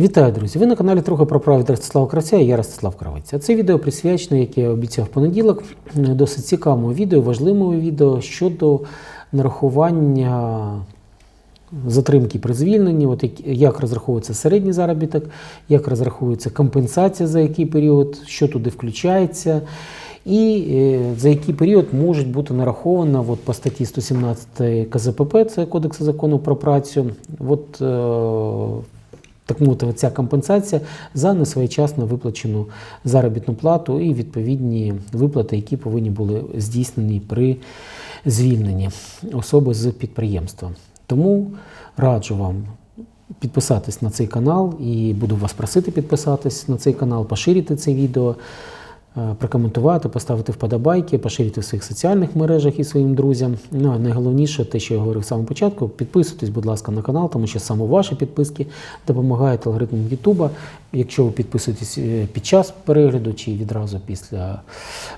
Вітаю, друзі! Ви на каналі трохи про право від Ростислава Кравця і я Ростислав Кравець. Це відео присвячене, як я обіцяв в понеділок, досить цікавому відео, важливому відео щодо нарахування затримки при звільненні, от як, розраховується середній заробіток, як розраховується компенсація за який період, що туди включається. І е, за який період можуть бути нараховано от по статті 117 КЗПП, це Кодексу закону про працю, от, е, так мовити, ця компенсація за несвоєчасно виплачену заробітну плату і відповідні виплати, які повинні були здійснені при звільненні особи з підприємства. Тому раджу вам підписатись на цей канал і буду вас просити підписатись на цей канал, поширити це відео, прокоментувати, поставити вподобайки, поширити в своїх соціальних мережах і своїм друзям. Ну а найголовніше, те, що я говорив в самому початку, підписуйтесь, будь ласка, на канал, тому що саме ваші підписки допомагають алгоритмам Ютуба. Якщо ви підписуєтесь е, під час перегляду чи відразу після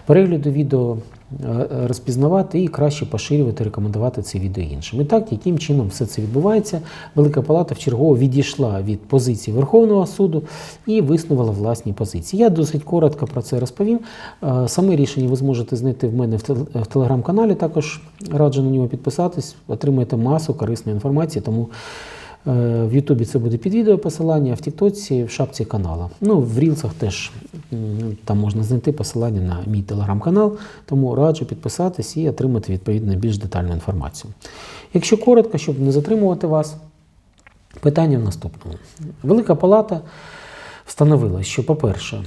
перегляду відео, е, розпізнавати і краще поширювати, рекомендувати це відео іншим. І так, яким чином все це відбувається, Велика Палата вчергово відійшла від позиції Верховного суду і висновила власні позиції. Я досить коротко про це розповім. Е, Саме рішення ви зможете знайти в мене в телеграм-каналі. Також раджу на нього підписатись, отримаєте масу корисної інформації. Тому В Ютубі це буде під відео посилання, а в Тіктоці в шапці канала. Ну, в Рілсах теж там можна знайти посилання на мій телеграм-канал, тому раджу підписатись і отримати відповідно більш детальну інформацію. Якщо коротко, щоб не затримувати вас, питання в наступному. Велика Палата встановила, що, по-перше,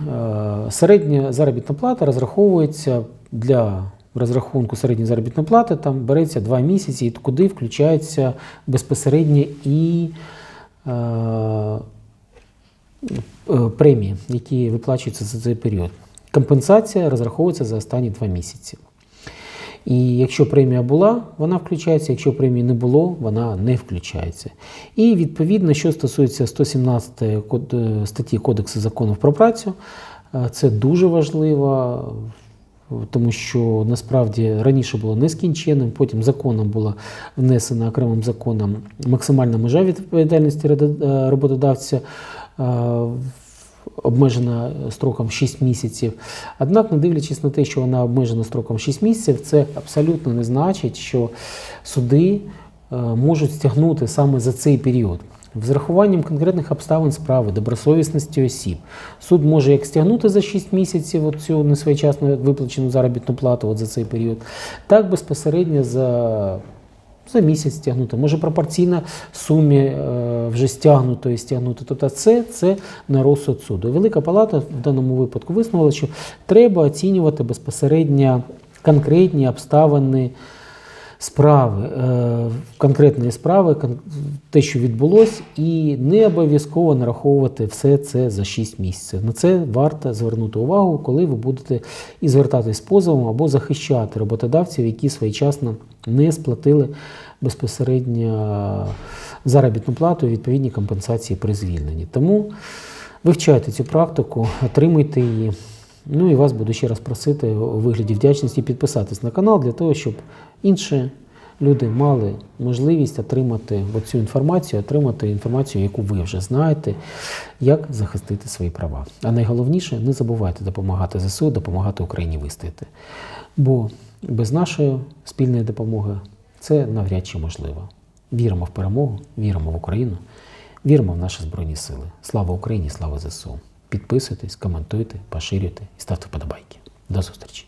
е, середня заробітна плата розраховується для розрахунку середньої заробітної плати, там береться 2 місяці, і куди включається безпосередньо і е, е, премії, які виплачуються за цей період. Компенсація розраховується за останні 2 місяці. І якщо премія була, вона включається, якщо премії не було, вона не включається. І відповідно, що стосується 117 код- е, статті Кодексу законів про працю, е, це дуже важливо, тому що насправді раніше було нескінченним, потім законом була внесена окремим законом максимальна межа відповідальності е, роботодавця. е, обмежена строком 6 місяців. Однак, не дивлячись на те, що вона обмежена строком 6 місяців, це абсолютно не значить, що суди е, можуть стягнути саме за цей період. З рахуванням конкретних обставин справи, добросовісності осіб, суд може як стягнути за 6 місяців от цю несвоєчасно виплачену заробітну плату от за цей період, так безпосередньо за за місяць стягнути, може пропорційно сумі е, вже стягнутої стягнути. Тобто це, це на розсуд суду. Велика палата в даному випадку висновила, що треба оцінювати безпосередньо конкретні обставини справи, е, конкретної справи, те, що відбулось, і не обов'язково нараховувати все це за 6 місяців. На це варто звернути увагу, коли ви будете і звертатись з позовом або захищати роботодавців, які своєчасно не сплатили безпосередньо заробітну плату відповідні компенсації при звільненні. Тому вивчайте цю практику, отримуйте її. Ну і вас буду ще раз просити у вигляді вдячності підписатись на канал для того, щоб інші люди мали можливість отримати цю інформацію, отримати інформацію, яку ви вже знаєте, як захистити свої права. А найголовніше, не забувайте допомагати ЗСУ, допомагати Україні вистояти. Бо без нашої спільної допомоги це навряд чи можливо. Віримо в перемогу, віримо в Україну, віримо в наші Збройні Сили. Слава Україні, слава ЗСУ! Підписуйтесь, коментуйте, поширюйте і ставте вподобайки. До зустрічі!